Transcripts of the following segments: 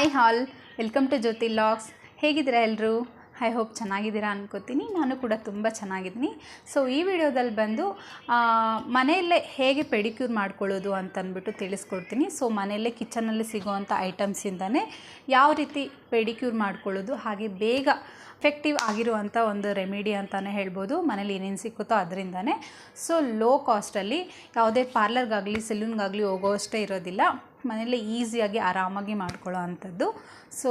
Hi all welcome to Jyothi logs ಹೇಗಿದ್ದೀರಾ ಎಲ್ಲರೂ I hope ಚೆನ್ನಾಗಿದ್ದೀರಾ ಅನ್ಕೋತೀನಿ. ನಾನು ಕೂಡ ತುಂಬ ಚೆನ್ನಾಗಿದ್ದೀನಿ. ಸೊ, ಈ ವಿಡಿಯೋದಲ್ಲಿ ಬಂದು ಮನೆಯಲ್ಲೇ ಹೇಗೆ ಪೆಡಿಕ್ಯೂರ್ ಮಾಡ್ಕೊಳ್ಳೋದು ಅಂತ ಅಂದ್ಬಿಟ್ಟು ತಿಳಿಸ್ಕೊಡ್ತೀನಿ. ಸೊ, ಮನೆಯಲ್ಲೇ ಕಿಚನಲ್ಲಿ ಸಿಗೋವಂಥ ಐಟಮ್ಸಿಂದನೇ ಯಾವ ರೀತಿ ಪೆಡಿಕ್ಯೂರ್ ಮಾಡ್ಕೊಳ್ಳೋದು, ಹಾಗೆ ಬೇಗ ಎಫೆಕ್ಟಿವ್ ಆಗಿರುವಂಥ ಒಂದು ರೆಮಿಡಿ ಅಂತಲೇ ಹೇಳ್ಬೋದು, ಮನೇಲಿ ಏನೇನು ಸಿಕ್ಕುತ್ತೋ ಅದರಿಂದನೇ. ಸೊ, ಲೋ ಕಾಸ್ಟಲ್ಲಿ ಯಾವುದೇ ಪಾರ್ಲರ್ಗಾಗಲಿ, ಸೆಲೂನ್ಗಾಗಲಿ ಹೋಗೋವಷ್ಟೇ ಇರೋದಿಲ್ಲ. ಮನೇಲಿ ಈಸಿಯಾಗಿ ಆರಾಮಾಗಿ ಮಾಡ್ಕೊಳ್ಳೋ ಅಂಥದ್ದು. ಸೊ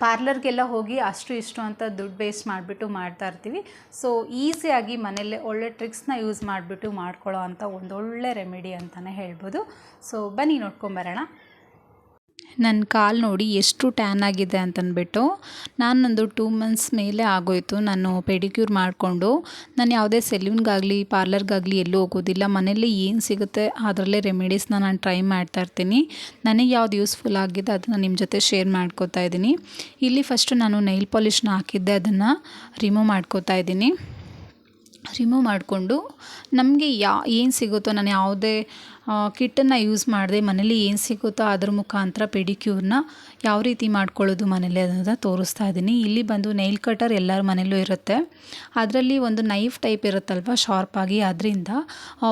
ಪಾರ್ಲರ್ಗೆಲ್ಲ ಹೋಗಿ ಅಷ್ಟು ಇಷ್ಟು ಅಂತ ದುಡ್ಡು ವೇಸ್ಟ್ ಮಾಡಿಬಿಟ್ಟು ಮಾಡ್ತಾ ಇರ್ತೀವಿ. ಸೊ ಈಸಿಯಾಗಿ ಮನೆಯಲ್ಲೇ ಒಳ್ಳೆ ಟ್ರಿಕ್ಸ್ನ ಯೂಸ್ ಮಾಡಿಬಿಟ್ಟು ಮಾಡ್ಕೊಳ್ಳೋ ಅಂಥ ಒಂದೊಳ್ಳೆ ರೆಮಿಡಿ ಅಂತಲೇ ಹೇಳ್ಬೋದು. ಸೊ ಬನ್ನಿ ನೋಡ್ಕೊಂಬರೋಣ ನನ್ನ ಕಾಲು ನೋಡಿ ಎಷ್ಟು ಟ್ಯಾನ್ ಆಗಿದೆ ಅಂತಂದ್ಬಿಟ್ಟು ನಾನೊಂದು ಟೂ ಮಂತ್ಸ್ ಮೇಲೆ ಆಗೋಯಿತು. ನಾನು ಪೆಡಿಕ್ಯೂರ್ ಮಾಡಿಕೊಂಡು, ನಾನು ಯಾವುದೇ ಸೆಲ್ಯೂನ್ಗಾಗಲಿ ಪಾರ್ಲರ್ಗಾಗಲಿ ಎಲ್ಲೂ ಹೋಗೋದಿಲ್ಲ. ಮನೇಲಿ ಏನು ಸಿಗುತ್ತೆ ಅದರಲ್ಲೇ ರೆಮಿಡೀಸ್ನ ನಾನು ಟ್ರೈ ಮಾಡ್ತಾ ಇರ್ತೀನಿ. ನನಗೆ ಯಾವ್ದು ಯೂಸ್ಫುಲ್ ಆಗಿದೆ ಅದನ್ನು ನಿಮ್ಮ ಜೊತೆ ಶೇರ್ ಮಾಡ್ಕೋತಾ ಇದ್ದೀನಿ. ಇಲ್ಲಿ ಫಸ್ಟು ನಾನು ನೈಲ್ ಪಾಲಿಷ್ನ ಹಾಕಿದ್ದೆ, ಅದನ್ನು ರಿಮೂವ್ ಮಾಡ್ಕೋತಾ ಇದ್ದೀನಿ. ರಿಮೂವ್ ಮಾಡಿಕೊಂಡು ನಮಗೆ ಯಾ ಏನು ಸಿಗುತ್ತೋ ನಾನು ಯಾವುದೇ ಕಿಟ್ಟನ್ನು ಯೂಸ್ ಮಾಡಿದೆ ಮನೇಲಿ ಏನು ಸಿಗುತ್ತೋ ಅದ್ರ ಮುಖಾಂತರ ಪೆಡಿಕ್ಯೂರ್ನ ಯಾವ ರೀತಿ ಮಾಡ್ಕೊಳ್ಳೋದು ಮನೇಲಿ ಅನ್ನೋದನ್ನ ತೋರಿಸ್ತಾ ಇದ್ದೀನಿ. ಇಲ್ಲಿ ಬಂದು ನೈಲ್ ಕಟರ್ ಎಲ್ಲರ ಮನೇಲೂ ಇರುತ್ತೆ. ಅದರಲ್ಲಿ ಒಂದು ನೈಫ್ ಟೈಪ್ ಇರುತ್ತಲ್ವ ಶಾರ್ಪಾಗಿ ಅದರಿಂದ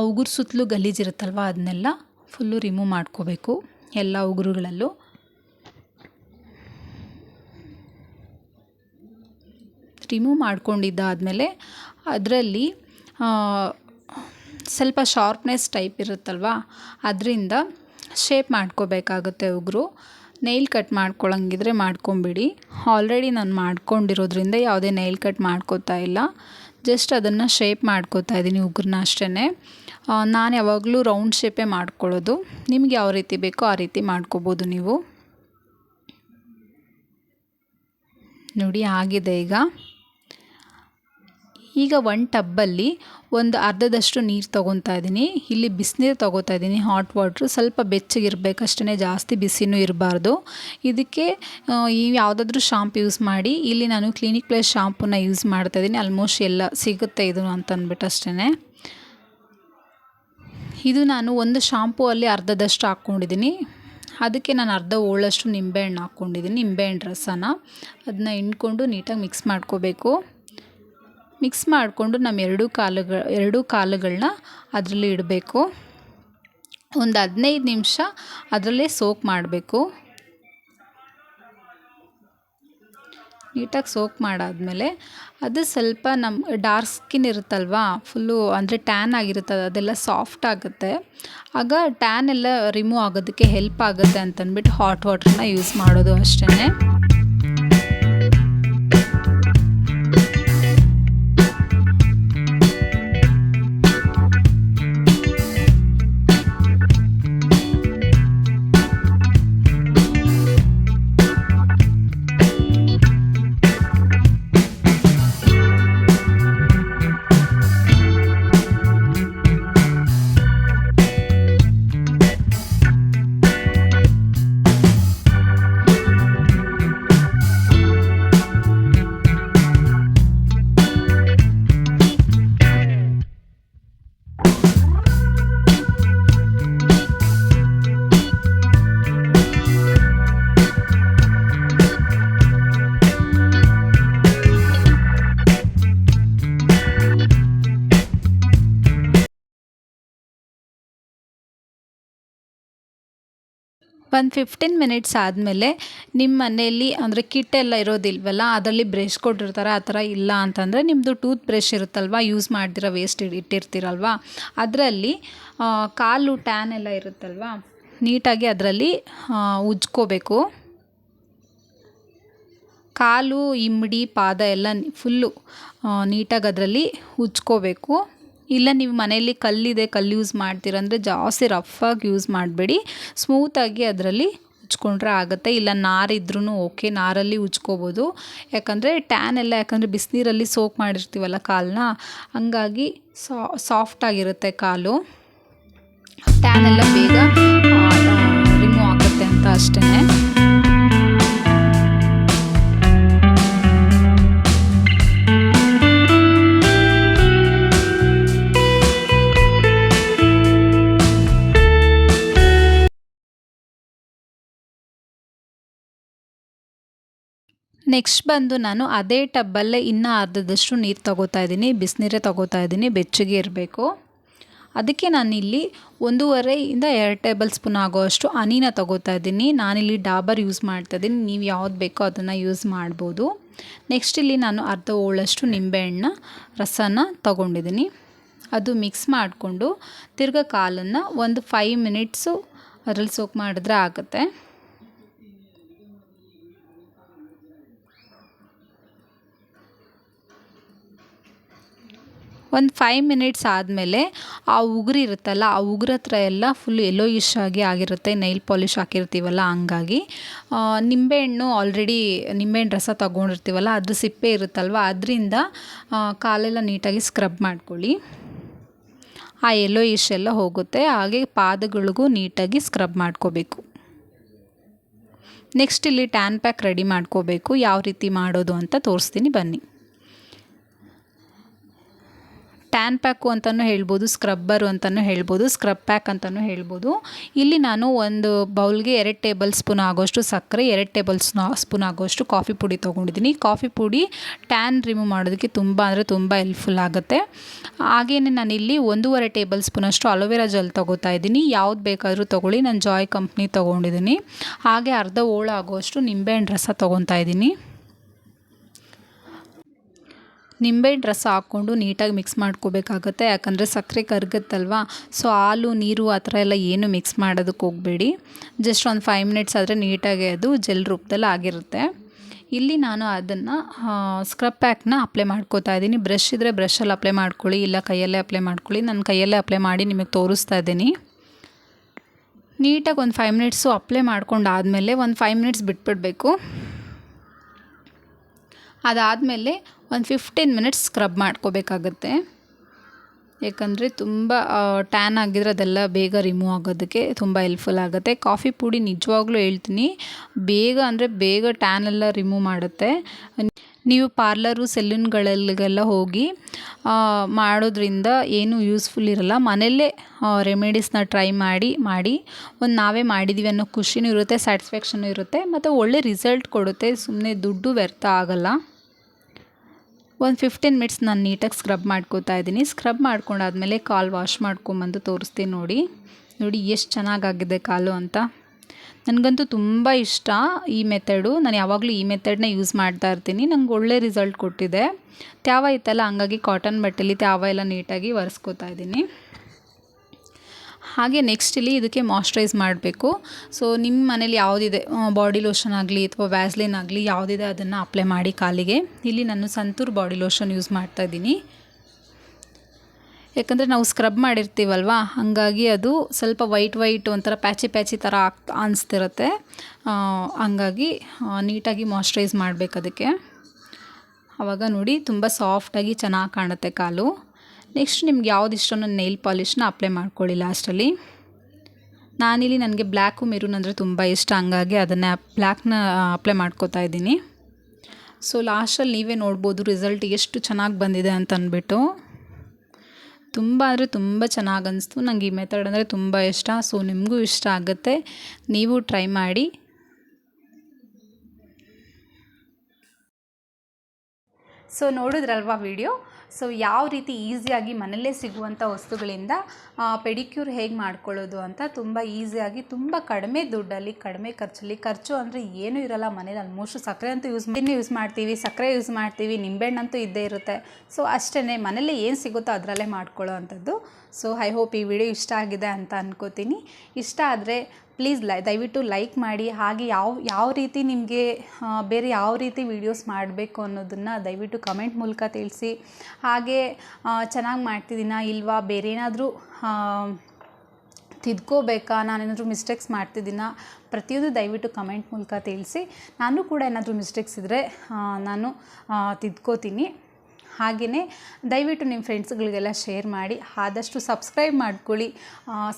ಉಗುರು ಸುತ್ತಲೂ ಗಲೀಜಿರುತ್ತಲ್ವ ಅದನ್ನೆಲ್ಲ ಫುಲ್ಲು ರಿಮೂವ್ ಮಾಡ್ಕೋಬೇಕು. ಎಲ್ಲ ಉಗುರುಗಳಲ್ಲೂ. ರಿಮೂವ್ ಮಾಡ್ಕೊಂಡಿದ್ದಾದಮೇಲೆ ಅದರಲ್ಲಿ ಸ್ವಲ್ಪ ಶಾರ್ಪ್ನೆಸ್ ಟೈಪ್ ಇರುತ್ತಲ್ವ, ಅದರಿಂದ ಶೇಪ್ ಮಾಡ್ಕೋಬೇಕಾಗುತ್ತೆ ಉಗುರು. ನೈಲ್ ಕಟ್ ಮಾಡ್ಕೊಳಂಗಿದ್ರೆ ಮಾಡ್ಕೊಂಬಿಡಿ. ಆಲ್ರೆಡಿ ನಾನು ಮಾಡ್ಕೊಂಡಿರೋದ್ರಿಂದ ಯಾವುದೇ ನೈಲ್ ಕಟ್ ಮಾಡ್ಕೋತಾ ಇಲ್ಲ. ಜಸ್ಟ್ ಅದನ್ನು ಶೇಪ್ ಮಾಡ್ಕೋತಾ ಇದ್ದೀನಿ ಉಗುರನ್ನ ಅಷ್ಟೇ ನಾನು ಯಾವಾಗಲೂ ರೌಂಡ್ ಶೇಪೇ ಮಾಡ್ಕೊಳ್ಳೋದು. ನಿಮ್ಗೆ ಯಾವ ರೀತಿ ಬೇಕೋ ಆ ರೀತಿ ಮಾಡ್ಕೋಬೋದು ನೀವು. ನೋಡಿ, ಆಗಿದೆ ಈಗ. ಈಗ ಒಂದು ಟಬ್ಬಲ್ಲಿ ಒಂದು ಅರ್ಧದಷ್ಟು ನೀರು ತೊಗೊತಾ ಇದ್ದೀನಿ ಇಲ್ಲಿ ಬಿಸಿನೀರು ತೊಗೋತಾ ಇದ್ದೀನಿ ಹಾಟ್ ವಾಟ್ರು ಸ್ವಲ್ಪ ಬೆಚ್ಚಗಿರಬೇಕಷ್ಟೇ ಜಾಸ್ತಿ ಬಿಸಿನೂ ಇರಬಾರ್ದು. ಇದಕ್ಕೆ ಈ ಯಾವುದಾದ್ರೂ ಶಾಂಪ್ ಯೂಸ್ ಮಾಡಿ, ಇಲ್ಲಿ ನಾನು ಕ್ಲಿನಿಕ್ ಪ್ಲಸ್ ಶಾಂಪೂನ ಯೂಸ್ ಮಾಡ್ತಾ ಇದ್ದೀನಿ ಆಲ್ಮೋಸ್ಟ್ ಎಲ್ಲ ಸಿಗುತ್ತೆ ಇದು ಅಂತ ಅಂದ್ಬಿಟ್ಟು ಅಷ್ಟೇ ಇದು ನಾನು ಒಂದು ಶಾಂಪೂ ಅಲ್ಲಿ ಅರ್ಧದಷ್ಟು ಹಾಕ್ಕೊಂಡಿದ್ದೀನಿ ಅದಕ್ಕೆ ನಾನು ಅರ್ಧ ಓಳಷ್ಟು ನಿಂಬೆಹಣ್ಣು ಹಾಕ್ಕೊಂಡಿದ್ದೀನಿ ನಿಂಬೆಹಣ್ಣು ರಸನ. ಅದನ್ನ ಹಿಂಡ್ಕೊಂಡು ನೀಟಾಗಿ ಮಿಕ್ಸ್ ಮಾಡ್ಕೋಬೇಕು. ಮಿಕ್ಸ್ ಮಾಡಿಕೊಂಡು ನಮ್ಮ ಎರಡೂ ಕಾಲುಗಳ, ಎರಡೂ ಕಾಲುಗಳನ್ನ ಅದರಲ್ಲಿ ಇಡಬೇಕು. ಒಂದು ಹದಿನೈದು ನಿಮಿಷ ಅದರಲ್ಲೇ ಸೋಕ್ ಮಾಡಬೇಕು. ನೀಟಾಗಿ ಸೋಕ್ ಮಾಡಾದಮೇಲೆ ಅದು ಸ್ವಲ್ಪ ನಮ್ಮ ಡಾರ್ಕ್ ಸ್ಕಿನ್ ಇರುತ್ತಲ್ವಾ, ಫುಲ್ಲು ಅಂದರೆ ಟ್ಯಾನ್ ಆಗಿರುತ್ತೆ, ಅದೆಲ್ಲ ಸಾಫ್ಟ್ ಆಗುತ್ತೆ. ಆಗ ಟ್ಯಾನ್ ಎಲ್ಲ ರಿಮೂವ್ ಆಗೋದಕ್ಕೆ ಹೆಲ್ಪ್ ಆಗುತ್ತೆ ಅಂತಂದ್ಬಿಟ್ಟು ಹಾಟ್ ವಾಟ್ರನ್ನ ಯೂಸ್ ಮಾಡೋದು ಅಷ್ಟೇ ಒಂದು ಫಿಫ್ಟೀನ್ ಮಿನಿಟ್ಸ್ ಆದಮೇಲೆ ನಿಮ್ಮ ಮನೆಯಲ್ಲಿ ಅಂದರೆ ಕಿಟ್ ಎಲ್ಲ ಇರೋದಿಲ್ವಲ್ಲ, ಅದರಲ್ಲಿ ಬ್ರಷ್ ಕೊಟ್ಟಿರ್ತಾರೆ, ಆ ಥರ ಇಲ್ಲ ಅಂತಂದರೆ ನಿಮ್ಮದು ಟೂತ್ ಬ್ರಷ್ ಇರುತ್ತಲ್ವ ಯೂಸ್ ಮಾಡ್ದಿರೋ ವೇಸ್ಟ್ ಇಟ್ಟಿರ್ತೀರಲ್ವ? ಅದರಲ್ಲಿ ಕಾಲು ಟ್ಯಾನ್ ಎಲ್ಲ ಇರುತ್ತಲ್ವ, ನೀಟಾಗಿ ಅದರಲ್ಲಿ ಉಜ್ಕೋಬೇಕು. ಕಾಲು ಇಮ್ಮಡಿ ಪಾದ ಎಲ್ಲ ಫುಲ್ಲು ನೀಟಾಗಿ ಅದರಲ್ಲಿ ಉಜ್ಕೋಬೇಕು. ಇಲ್ಲ, ನೀವು ಮನೆಯಲ್ಲಿ ಕಲ್ಲಿದೆ, ಕಲ್ಲು ಯೂಸ್ ಮಾಡ್ತೀರಂದರೆ ಜಾಸ್ತಿ ರಫಾಗಿ ಯೂಸ್ ಮಾಡಬೇಡಿ. ಸ್ಮೂತಾಗಿ ಅದರಲ್ಲಿ ಉಜ್ಕೊಂಡ್ರೆ ಆಗುತ್ತೆ. ಇಲ್ಲ ನಾರಿದ್ರೂ ಓಕೆ ನಾರಲ್ಲಿ ಉಜ್ಕೋಬೋದು. ಯಾಕಂದರೆ ಟ್ಯಾನ್ ಎಲ್ಲ, ಯಾಕಂದರೆ ಬಿಸಿನೀರಲ್ಲಿ ಸೋಕ್ ಮಾಡಿರ್ತೀವಲ್ಲ ಕಾಲನ್ನ ಹಂಗಾಗಿ ಸಾಫ್ಟ್ ಆಗಿರುತ್ತೆ ಕಾಲು. ಟ್ಯಾನ್ ಎಲ್ಲ ಬೇಗ ರಿಮೂವ್ ಆಗುತ್ತೆ ಅಂತ ಅಷ್ಟೇ ನೆಕ್ಸ್ಟ್ ಬಂದು ನಾನು ಅದೇ ಟಬ್ಬಲ್ಲೇ ಇನ್ನೂ ಅರ್ಧದಷ್ಟು ನೀರು ತಗೋತಾ ಇದ್ದೀನಿ, ಬಿಸಿನೀರೇ ತಗೋತಾ ಇದ್ದೀನಿ, ಬೆಚ್ಚಗೆ ಇರಬೇಕು. ಅದಕ್ಕೆ ನಾನಿಲ್ಲಿ ಒಂದೂವರೆಯಿಂದ ಎರಡು ಟೇಬಲ್ ಸ್ಪೂನ್ ಆಗೋಷ್ಟು ಹನಿನ ತಗೋತಾ ಇದ್ದೀನಿ. ನಾನಿಲ್ಲಿ ಡಾಬರ್ ಯೂಸ್ ಮಾಡ್ತಾ ಇದ್ದೀನಿ, ನೀವು ಯಾವ್ದು ಬೇಕೋ ಅದನ್ನು ಯೂಸ್ ಮಾಡ್ಬೋದು. ನೆಕ್ಸ್ಟ್ ಇಲ್ಲಿ ನಾನು ಅರ್ಧ ಓಳಷ್ಟು ನಿಂಬೆಹಣ್ಣ ರಸನ ತಗೊಂಡಿದ್ದೀನಿ. ಅದು ಮಿಕ್ಸ್ ಮಾಡಿಕೊಂಡು ತಿರ್ಗಾ ಕಾಲನ್ನು ಒಂದು ಫೈವ್ ಮಿನಿಟ್ಸು ಅದ್ರಲ್ಲಿ ಸೋಕ್ ಮಾಡಿದ್ರೆ ಆಗುತ್ತೆ. ಒಂದು ಫೈವ್ ಮಿನಿಟ್ಸ್ ಆದಮೇಲೆ ಆ ಉಗುರು ಇರುತ್ತಲ್ಲ, ಆ ಉಗುರು ಹತ್ರ ಎಲ್ಲ ಫುಲ್ ಯೆಲ್ಲೋಯಿಶ್ ಆಗಿ ಆಗಿರುತ್ತೆ ನೈಲ್ ಪಾಲಿಷ್ ಹಾಕಿರ್ತೀವಲ್ಲ ಹಂಗಾಗಿ. ನಿಂಬೆಹಣ್ಣು ಆಲ್ರೆಡಿ ನಿಂಬೆಹಣ್ಣು ರಸ ತೊಗೊಂಡಿರ್ತೀವಲ್ಲ ಅದ್ರ ಸಿಪ್ಪೆ ಇರುತ್ತಲ್ವ, ಅದರಿಂದ ಕಾಲೆಲ್ಲ ನೀಟಾಗಿ ಸ್ಕ್ರಬ್ ಮಾಡ್ಕೊಳ್ಳಿ. ಆ ಯೆಲ್ಲೋಯಿಶ್ ಎಲ್ಲ ಹೋಗುತ್ತೆ, ಹಾಗೆ ಪಾದಗಳಿಗೂ ನೀಟಾಗಿ ಸ್ಕ್ರಬ್ ಮಾಡ್ಕೋಬೇಕು. ನೆಕ್ಸ್ಟ್ ಇಲ್ಲಿ ಟ್ಯಾನ್ ಪ್ಯಾಕ್ ರೆಡಿ ಮಾಡ್ಕೋಬೇಕು, ಯಾವ ರೀತಿ ಮಾಡೋದು ಅಂತ ತೋರಿಸ್ತೀನಿ, ಬನ್ನಿ. ಟ್ಯಾನ್ ಪ್ಯಾಕು ಅಂತಲೂ ಹೇಳ್ಬೋದು ಸ್ಕ್ರಬ್ಬರು ಅಂತಲೂ ಹೇಳ್ಬೋದು ಸ್ಕ್ರಬ್ ಪ್ಯಾಕ್ ಅಂತಲೂ ಹೇಳ್ಬೋದು. ಇಲ್ಲಿ ನಾನು ಒಂದು ಬೌಲ್ಗೆ ಎರಡು ಟೇಬಲ್ ಸ್ಪೂನ್ ಆಗೋಷ್ಟು ಸಕ್ಕರೆ, ಎರಡು ಟೇಬಲ್ ಸ್ಪೂನ್ ಆಗೋಷ್ಟು ಕಾಫಿ ಪುಡಿ ತೊಗೊಂಡಿದ್ದೀನಿ. ಕಾಫಿ ಪುಡಿ ಟ್ಯಾನ್ ರಿಮೂವ್ ಮಾಡೋದಕ್ಕೆ ತುಂಬ ಅಂದರೆ ತುಂಬ ಹೆಲ್ಪ್ಫುಲ್ ಆಗುತ್ತೆ. ಹಾಗೆಯೇ ನಾನಿಲ್ಲಿ ಒಂದೂವರೆ ಟೇಬಲ್ ಸ್ಪೂನಷ್ಟು ಅಲೋವೆರಾ ಜೆಲ್ ತೊಗೋತಾ ಇದ್ದೀನಿ. ಯಾವ್ದು ಬೇಕಾದರೂ ತೊಗೊಳ್ಳಿ, ನಾನು ಜಾಯ್ ಕಂಪ್ನಿ ತೊಗೊಂಡಿದ್ದೀನಿ. ಹಾಗೆ ಅರ್ಧ ಓಳ ಆಗೋಷ್ಟು ನಿಂಬೆಹಣ್ಣು ರಸ ತೊಗೊತಾ ಇದ್ದೀನಿ. ನಿಂಬೆಹಣ್ಣು ರಸ ಹಾಕ್ಕೊಂಡು ನೀಟಾಗಿ ಮಿಕ್ಸ್ ಮಾಡ್ಕೋಬೇಕಾಗತ್ತೆ. ಯಾಕಂದರೆ ಸಕ್ಕರೆ ಕರಗುತ್ತಲ್ವ? ಸೊ ಹಾಲು, ನೀರು ಆ ಥರ ಎಲ್ಲ ಏನು ಮಿಕ್ಸ್ ಮಾಡೋದಕ್ಕೆ ಹೋಗಬೇಡಿ. ಜಸ್ಟ್ ಒಂದು ಫೈವ್ ಮಿನಿಟ್ಸ್ ಆದರೆ ನೀಟಾಗಿ ಅದು ಜೆಲ್ ರೂಪದಲ್ಲಿ ಆಗಿರುತ್ತೆ. ಇಲ್ಲಿ ನಾನು ಅದನ್ನು ಸ್ಕ್ರಬ್ ಪ್ಯಾಕ್ನ ಅಪ್ಲೈ ಮಾಡ್ಕೋತಾ ಇದ್ದೀನಿ. ಬ್ರಷ್ ಇದ್ದರೆ ಬ್ರಷಲ್ಲಿ ಅಪ್ಲೈ ಮಾಡ್ಕೊಳ್ಳಿ, ಇಲ್ಲ ಕೈಯಲ್ಲೇ ಅಪ್ಲೈ ಮಾಡ್ಕೊಳ್ಳಿ. ನಾನು ಕೈಯಲ್ಲೇ ಅಪ್ಲೈ ಮಾಡಿ ನಿಮಗೆ ತೋರಿಸ್ತಾ ಇದ್ದೀನಿ. ನೀಟಾಗಿ ಒಂದು ಫೈವ್ ಮಿನಿಟ್ಸು ಅಪ್ಲೈ ಮಾಡ್ಕೊಂಡಾದಮೇಲೆ ಒಂದು ಫೈವ್ ಮಿನಿಟ್ಸ್ ಬಿಟ್ಬಿಡಬೇಕು. ಅದಾದಮೇಲೆ ಒಂದು ಫಿಫ್ಟೀನ್ ಮಿನಿಟ್ಸ್ ಸ್ಕ್ರಬ್ ಮಾಡ್ಕೋಬೇಕಾಗತ್ತೆ. ಯಾಕಂದರೆ ತುಂಬ ಟ್ಯಾನ್ ಆಗಿದ್ರೆ ಅದೆಲ್ಲ ಬೇಗ ರಿಮೂವ್ ಆಗೋದಕ್ಕೆ ತುಂಬ ಹೆಲ್ಪ್ಫುಲ್ ಆಗುತ್ತೆ. ಕಾಫಿ ಪುಡಿ ನಿಜವಾಗ್ಲೂ ಹೇಳ್ತೀನಿ, ಬೇಗ ಅಂದರೆ ಬೇಗ ಟ್ಯಾನ್ ಎಲ್ಲ ರಿಮೂವ್ ಮಾಡುತ್ತೆ. ನೀವು ಪಾರ್ಲರು ಸೆಲೂನ್ಗಳಲ್ಲಿಗೆಲ್ಲ ಹೋಗಿ ಮಾಡೋದ್ರಿಂದ ಏನು ಯೂಸ್ಫುಲ್ ಇರಲ್ಲ. ಮನೆಯಲ್ಲೇ ರೆಮಿಡೀಸ್ನ ಟ್ರೈ ಮಾಡಿ ಮಾಡಿ, ಒಂದು ನಾವೇ ಮಾಡಿದ್ದೀವಿ ಅನ್ನೋ ಖುಷಿನೂ ಇರುತ್ತೆ ಸ್ಯಾಟಿಸ್ಫ್ಯಾಕ್ಷನು ಇರುತ್ತೆ, ಮತ್ತು ಒಳ್ಳೆ ರಿಸಲ್ಟ್ ಕೊಡುತ್ತೆ. ಸುಮ್ಮನೆ ದುಡ್ಡು ವ್ಯರ್ಥ ಆಗೋಲ್ಲ. ಒಂದು ಫಿಫ್ಟೀನ್ ಮಿನಿಟ್ಸ್ ನಾನು ನೀಟಾಗಿ ಸ್ಕ್ರಬ್ ಮಾಡ್ಕೋತಾ ಇದ್ದೀನಿ. ಸ್ಕ್ರಬ್ ಮಾಡ್ಕೊಂಡಾದ್ಮೇಲೆ ಕಾಲು ವಾಶ್ ಮಾಡ್ಕೊಂಬಂದು ತೋರಿಸ್ತೀನಿ ನೋಡಿ. ನೋಡಿ ಎಷ್ಟು ಚೆನ್ನಾಗಾಗಿದೆ ಕಾಲು ಅಂತ. ನನಗಂತೂ ತುಂಬ ಇಷ್ಟ ಈ ಮೆಥಡು ನಾನು ಯಾವಾಗಲೂ ಈ ಮೆಥಡ್ನ ಯೂಸ್ ಮಾಡ್ತಾ ಇರ್ತೀನಿ. ನಂಗೆ ಒಳ್ಳೆ ರಿಸಲ್ಟ್ ಕೊಟ್ಟಿದೆ. ತ್ಯಾವ ಇತ್ತಲ್ಲ ಹಂಗಾಗಿ ಕಾಟನ್ ಬಟ್ಟೆಲಿ ತ್ಯಾವ ಎಲ್ಲ ನೀಟಾಗಿ ಒರೆಸ್ಕೋತಾ ಇದ್ದೀನಿ. ಹಾಗೆ ನೆಕ್ಸ್ಟ್ ಇಲ್ಲಿ ಇದಕ್ಕೆ ಮಾಯ್ಶ್ಚರೈಸ್ ಮಾಡಬೇಕು. ಸೊ ನಿಮ್ಮ ಮನೇಲಿ ಯಾವುದಿದೆ ಬಾಡಿ ಲೋಷನ್ ಆಗಲಿ ಅಥವಾ ವ್ಯಾಸ್ಲಿನ್ ಆಗಲಿ ಯಾವುದಿದೆ ಅದನ್ನು ಅಪ್ಲೈ ಮಾಡಿ ಕಾಲಿಗೆ. ಇಲ್ಲಿ ನಾನು ಸಂತೂರ್ ಬಾಡಿ ಲೋಷನ್ ಯೂಸ್ ಮಾಡ್ತಾ ಇದ್ದೀನಿ. ಯಾಕಂದರೆ ನಾವು ಸ್ಕ್ರಬ್ ಮಾಡಿರ್ತೀವಲ್ವ, ಹಾಗಾಗಿ ಅದು ಸ್ವಲ್ಪ ವೈಟ್ ವೈಟ್ ಒಂಥರ ಪ್ಯಾಚಿ ಪ್ಯಾಚಿ ಥರ ಆಗ್ ಅನಿಸ್ತಿರುತ್ತೆ. ಹಂಗಾಗಿ ನೀಟಾಗಿ ಮಾಯ್ಶ್ಚರೈಸ್ ಮಾಡಬೇಕು ಅದಕ್ಕೆ. ಆವಾಗ ನೋಡಿ, ತುಂಬ ಸಾಫ್ಟಾಗಿ ಚೆನ್ನಾಗಿ ಕಾಣುತ್ತೆ ಕಾಲು. ನೆಕ್ಸ್ಟ್ ನಿಮ್ಗೆ ಯಾವ್ದು ಇಷ್ಟ ನಾನು ನೈಲ್ ಪಾಲಿಷ್ನ ಅಪ್ಲೈ ಮಾಡ್ಕೊಳ್ಳಿ ಲಾಸ್ಟಲ್ಲಿ ನಾನಿಲ್ಲಿ ನನಗೆ ಬ್ಲ್ಯಾಕು ಮೆರೂನ್ ಅಂದರೆ ತುಂಬ ಇಷ್ಟ, ಹಂಗಾಗಿ ಅದನ್ನು ಬ್ಲ್ಯಾಕ್ನ ಅಪ್ಲೈ ಮಾಡ್ಕೋತಾ ಇದ್ದೀನಿ. ಸೊ ಲಾಸ್ಟಲ್ಲಿ ನೀವೇ ನೋಡ್ಬೋದು ರಿಸಲ್ಟ್ ಎಷ್ಟು ಚೆನ್ನಾಗಿ ಬಂದಿದೆ ಅಂತ ಅಂದ್ಬಿಟ್ಟು ತುಂಬ ಅಂದರೆ ತುಂಬ ಚೆನ್ನಾಗಿ ಅನಿಸ್ತು. ನನಗೆ ಈ ಮೆಥಡ್ ಅಂದರೆ ತುಂಬ ಇಷ್ಟ. ಸೊ ನಿಮಗೂ ಇಷ್ಟ ಆಗುತ್ತೆ. ನೀವು ಟ್ರೈ ಮಾಡಿ. ಸೊ ನೋಡಿದ್ರಲ್ವಾ ವಿಡಿಯೋ ಸೊ ಯಾವ ರೀತಿ ಈಸಿಯಾಗಿ ಮನೆಯಲ್ಲೇ ಸಿಗುವಂಥ ವಸ್ತುಗಳಿಂದ ಪೆಡಿಕ್ಯೂರ್ ಹೇಗೆ ಮಾಡ್ಕೊಳ್ಳೋದು ಅಂತ ತುಂಬ ಈಸಿಯಾಗಿ ತುಂಬ ಕಡಿಮೆ ದುಡ್ಡಲ್ಲಿ, ಕಡಿಮೆ ಖರ್ಚಲ್ಲಿ, ಖರ್ಚು ಅಂದರೆ ಏನೂ ಇರಲ್ಲ ಮನೇಲಿ ಆಲ್ಮೋಸ್ಟ್ ಸಕ್ಕರೆ ಅಂತೂ ಯೂಸ್ ಮಾಡಿ ಯೂಸ್ ಮಾಡ್ತೀವಿ, ಸಕ್ಕರೆ ಯೂಸ್ ಮಾಡ್ತೀವಿ, ನಿಂಬೆಹಣ್ಣಂತೂ ಇದ್ದೇ ಇರುತ್ತೆ. ಸೊ ಅಷ್ಟೇ ಮನೇಲಿ ಏನು ಸಿಗುತ್ತೋ ಅದರಲ್ಲೇ ಮಾಡ್ಕೊಳ್ಳೋ ಅಂಥದ್ದು. ಸೊ ಐ ಹೋಪ್ ಈ ವಿಡಿಯೋ ಇಷ್ಟ ಆಗಿದೆ ಅಂತ ಅನ್ಕೋತೀನಿ. ಇಷ್ಟ ಆದರೆ ಪ್ಲೀಸ್ ಲೈ ದಯವಿಟ್ಟು ಲೈಕ್ ಮಾಡಿ, ಹಾಗೆ ಯಾವ ಯಾವ ರೀತಿ ನಿಮಗೆ ಬೇರೆ ಯಾವ ರೀತಿ ವೀಡಿಯೋಸ್ ಮಾಡಬೇಕು ಅನ್ನೋದನ್ನು ದಯವಿಟ್ಟು ಕಮೆಂಟ್ ಮೂಲಕ ತಿಳಿಸಿ. ಹಾಗೆ ಚೆನ್ನಾಗಿ ಮಾಡ್ತಿದ್ದೀನಾ ಇಲ್ವಾ? ಬೇರೆ ಏನಾದರೂ ತಿದ್ಕೋಬೇಕಾ? ನಾನೇನಾದರೂ ಮಿಸ್ಟೇಕ್ಸ್ ಮಾಡ್ತಿದ್ದೀನಾ? ಪ್ರತಿಯೊಂದು ದಯವಿಟ್ಟು ಕಮೆಂಟ್ ಮೂಲಕ ತಿಳಿಸಿ. ನಾನು ಕೂಡ ಏನಾದರೂ ಮಿಸ್ಟೇಕ್ಸ್ ಇದ್ದರೆ ನಾನು ತಿದ್ಕೋತೀನಿ. ಹಾಗೆಯೇ ದಯವಿಟ್ಟು ನಿಮ್ಮ ಫ್ರೆಂಡ್ಸ್ಗಳಿಗೆಲ್ಲ ಶೇರ್ ಮಾಡಿ. ಆದಷ್ಟು ಸಬ್ಸ್ಕ್ರೈಬ್ ಮಾಡ್ಕೊಳ್ಳಿ.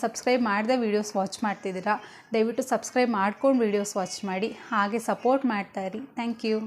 ಸಬ್ಸ್ಕ್ರೈಬ್ ಮಾಡದೆ ವೀಡಿಯೋಸ್ ವಾಚ್ ಮಾಡ್ತಿದ್ದೀರಾ? ದಯವಿಟ್ಟು ಸಬ್ಸ್ಕ್ರೈಬ್ ಮಾಡ್ಕೊಂಡು ವೀಡಿಯೋಸ್ ವಾಚ್ ಮಾಡಿ. ಹಾಗೆ ಸಪೋರ್ಟ್ ಮಾಡ್ತಾಯಿರಿ ಥ್ಯಾಂಕ್ ಯು